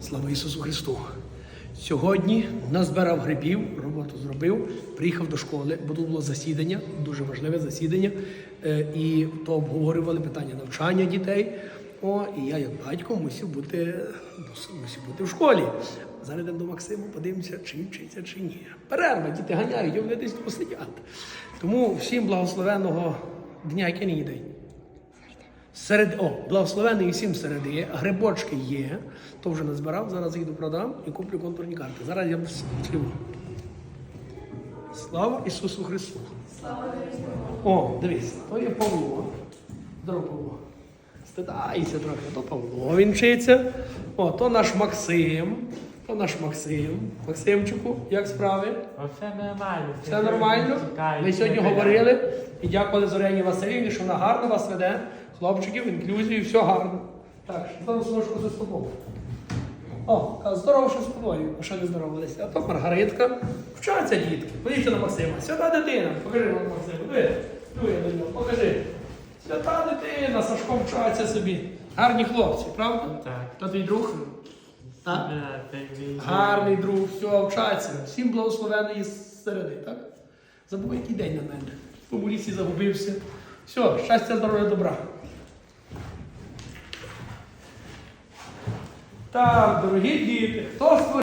Слава Ісусу Христу! Сьогодні назбирав грибів, роботу зробив, приїхав до школи, бо тут було засідання, дуже важливе засідання. е, І то обговорювали питання навчання дітей. О, і я, як батько, мусив бути, мусив бути в школі. Зараз йдемо до Максима, подивимося, чи вчиться, чи ні. Перерва, діти ганяють, вони десь посидять. Тому всім благословенного дня, який нині день. Серед о, благословений всім середи, грибочки є, то вже назбирав, зараз їду продам і куплю контурні карти. Зараз я сліву. Слава Ісусу Христу! Слава О, дивись, то є Павло. Здорово, Павло. Стидайся трохи, то Павло він вчиться. О, то наш Максим. То наш Максим. Максимчику, як справи? Все нормально. Все нормально? Ми сьогодні говорили і дякували Зоряні Васильівні, що вона гарно вас веде. Хлопчиків, інклюзію, все гарно. Так, що там сложку за собою. О, здорово, що з тобою, а що не здоровалися. А то Маргаритка. Вчаться дітки. Подивіться на Максима. Свята дитина. Покажи вам Максима. Диви, диви до нього, покажи. Свята дитина, Сашко вчаться собі. Гарні хлопці, правда? Так. То твій друг? Так? Він- Гарний друг, все, вчаться. Всім благословеної середи, так? Забув, який день на мене. В лісі загубився. Все, щастя, здоров'я, добра. Так, дорогі діти, хто?